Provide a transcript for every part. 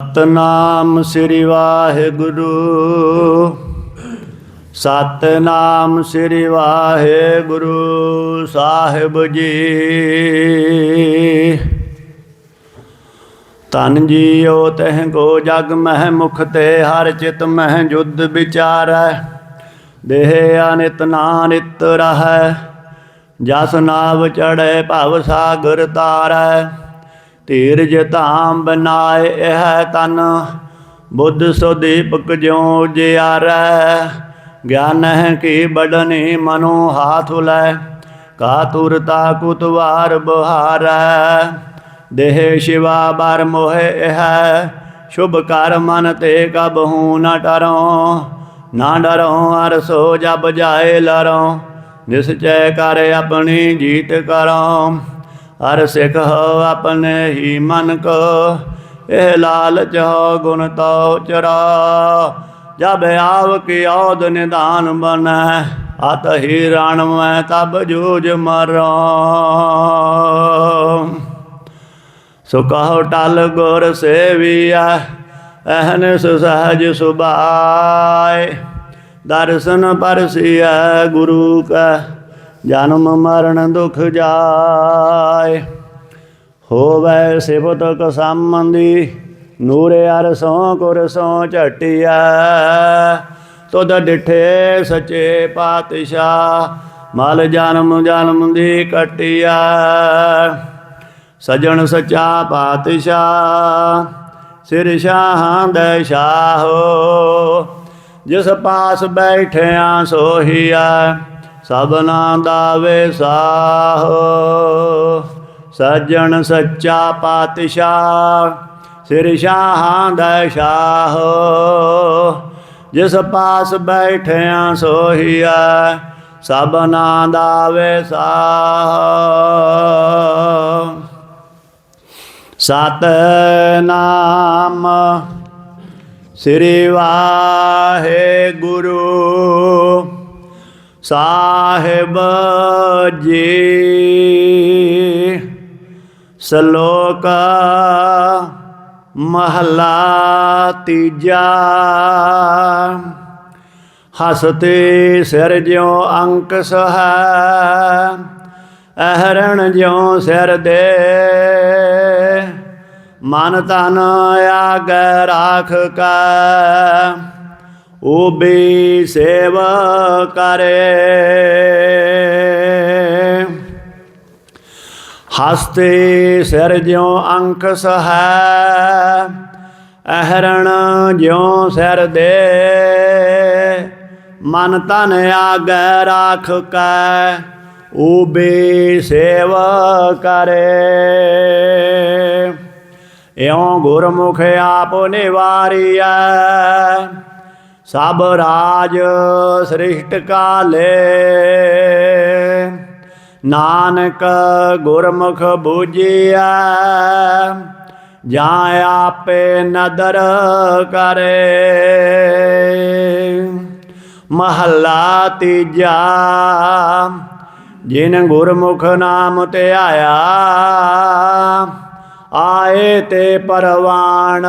ਸਤਨਾਮ ਸ੍ਰੀ ਵਾਹਿਗੁਰੂ। ਸਤਨਾਮ ਸ੍ਰੀ ਵਾਹਿਗੁਰੂ ਸਾਹਿਬ ਜੀ। ਤਨ ਜੀਉ ਤਹਿ ਕੋ ਜਗ ਮਹਿ ਮੁਖ ਤੇ ਹਰ ਚਿਤ ਮਹਿ ਜੁਦ ਵਿਚਾਰੈ। ਦੇਹ ਅਨਿਤ ਨਾਨਿਤ ਰਹੈ, ਜਸ ਨਾਵ ਚੜੈ ਭਵ ਸਾਗਰ ਤਾਰੈ। ਧੀਰਜ ਧਾਮ ਬਨਾਏ ਇਹ ਤਨ। ਬੁੱਧ ਸੋ ਦੀਪਕ ਜਿਉ ਜਿਆਰੈ। ਗਿਆਨ ਹੈ ਕੀ ਬੜਨੀ ਮਨੋ ਹਾਥ ਲੈ। ਕਾ ਕੁਤਵਾਰ ਬਹਾਰੈ। ਦੇਹ ਸ਼ਿਵਾ ਬਰ ਮੋਹਿ ਇਹ। ਸ਼ੁਭ ਕਰ ਮਨ ਤੇ ਕਬਹੂ ਨ ਟਰੋ ਨਾ ਡਰੋ ਅਰ ਜਬ ਜਾਏ ਲਰੋ ਨਿਸਚੈ ਕਰ ਆਪਣੀ ਜੀਤ ਕਰੋ ਹਰ ਸਿੱਖ ਹੋ ਆਪਣੇ ਹੀ ਮਨ ਕੋ, ਇਹ ਲਾਲਚ ਹੋ ਗੁਣ ਤੋ ਚਰਾ। ਜਬ ਆਵ ਕੀ ਔਦ ਨਿਦਾਨ ਬਨੈ ਅਤ ਹੀ ਰਣ ਮੈਂ ਤਬ ਜੂਝ ਮਰੋ। ਸੋ ਕਹੋ ਟਲ ਗੁਰ ਸੇਵੀਆ ਅਹਨਿਸ ਸਹਜ ਸੁਭਾਏ। ਦਰਸ਼ਨ ਪਰਸਿਆ ਗੁਰੂ ਕਾ ਜਨਮ ਮਰਨ ਦੁਖ ਜਾਏ। ਹੋਵੇ ਸਿਫਤ ਕ ਸੰਬੰਧੀ, ਨੂਰੇ ਅਰਸੋਂ ਕੁਰਸੋਂ ਝਟਿਆ ਤੁਧ ਡਿਠੇ ਸੱਚੇ ਪਾਤਸ਼ਾਹ, ਮਲ ਜਨਮ ਜਨਮ ਦੀ ਕਟਿਆ ਸਜਣ ਸੱਚਾ ਪਾਤਸ਼ਾਹ, ਸਿਰ ਸ਼ਾਹਾਂ ਦੇ ਸ਼ਾਹੋ ਜਿਸ ਪਾਸ ਬੈਠਿਆ ਸੋਹੀਆ ਸਭਨਾ ਦਾ ਵੇਸਾਹੋ ਸੱਜਣ ਸੱਚਾ ਪਾਤਸ਼ਾਹ, ਸਿਰ ਸ਼ਾਹਾਂ ਦਾ ਸ਼ਾਹੋ। ਜਿਸ ਪਾਸ ਬੈਠਿਆ ਸੋਹੀਆ ਸਭਨਾ ਦਾ ਵੇਸਾਹੋ ਸਤਨਾਮ ਸ੍ਰੀ ਵਾਹਿਗੁਰੂ। ਸਾਹਿਬ ਜੀ ਸ਼ਲੋਕ ਮਹਲਾ ਤੀਜਾ। ਹਸਤੇ ਸਿਰ ਜਿਉ ਅੰਕ ਸਹੈ ਅਹਰਣ ਜਿਉ ਸਿਰ ਦੇ। ਮਨ ਤਨ ਆਗੈ ਰਾਖ ਕਾ ਉਬੀ ਸੇਵ ਕਰੇ। ਹਸਤੇ ਸਿਰ ਜਿਉ ਅੰਕ ਸਹੈ, ਅਹਰਣ ਜਿਉ ਸਿਰ ਦੇ। ਮਨ ਤਨ ਆਗੈ ਰਾਖ ਕੈ ਉਬੇ ਸੇਵ ਕਰੇ। ਇਉ ਗੁਰਮੁਖ ਆਪ ਨਿਵਾਰੀਐ ਸਭ ਰਾਜ ਸ੍ਰਿਸ਼ਟ ਕਾਲੇ। ਨਾਨਕ ਗੁਰਮੁਖ ਬੂਝਿਆ ਜਾਂ ਆਪੇ ਨਦਰ ਕਰੇ। ਮਹੱਲਾ ਤੀਜਾ, ਜਿਨ ਗੁਰਮੁਖ ਨਾਮ ਤੇ ਆਇਆ, ਆਏ ਤੇ ਪਰਵਾਣ।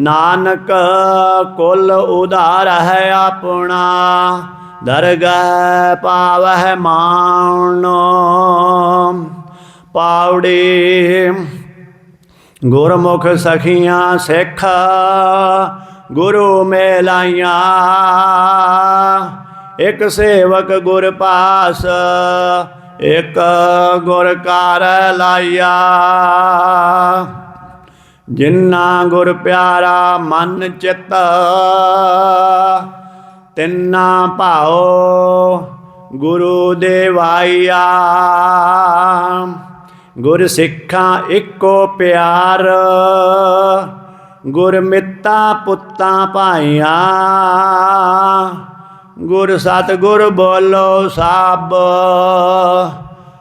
ਨਾਨਕ ਕੁਲ ਉਧਾਰ ਹੈ ਆਪਣਾ, ਦਰਗਹ ਪਾਵਹਿ ਮਾਣ ਪਾਉੜੀ ਗੁਰਮੁਖ ਸਖੀਆਂ ਸਿੱਖ, ਗੁਰੂ ਮੇਲਾਈਆਂ। ਇਕ ਸੇਵਕ ਗੁਰ ਪਾਸ, ਇਕ ਗੁਰ ਕਰ ਲਾਇਆ ਜਿਨ੍ਹਾਂ ਗੁਰ ਪਿਆਰਾ ਮਨ ਚਿਤ, ਤਿੰਨਾ ਭਾਓ ਗੁਰੂ ਦੇਵਾਈਆ। ਗੁਰ ਸਿੱਖਾਂ ਇੱਕੋ ਪਿਆਰ, ਗੁਰ ਮਿੱਤਾ ਪੁੱਤਾਂ ਭਾਈਆਂ। ਗੁਰ ਸਤ ਗੁਰ ਬੋਲੋ ਸਭ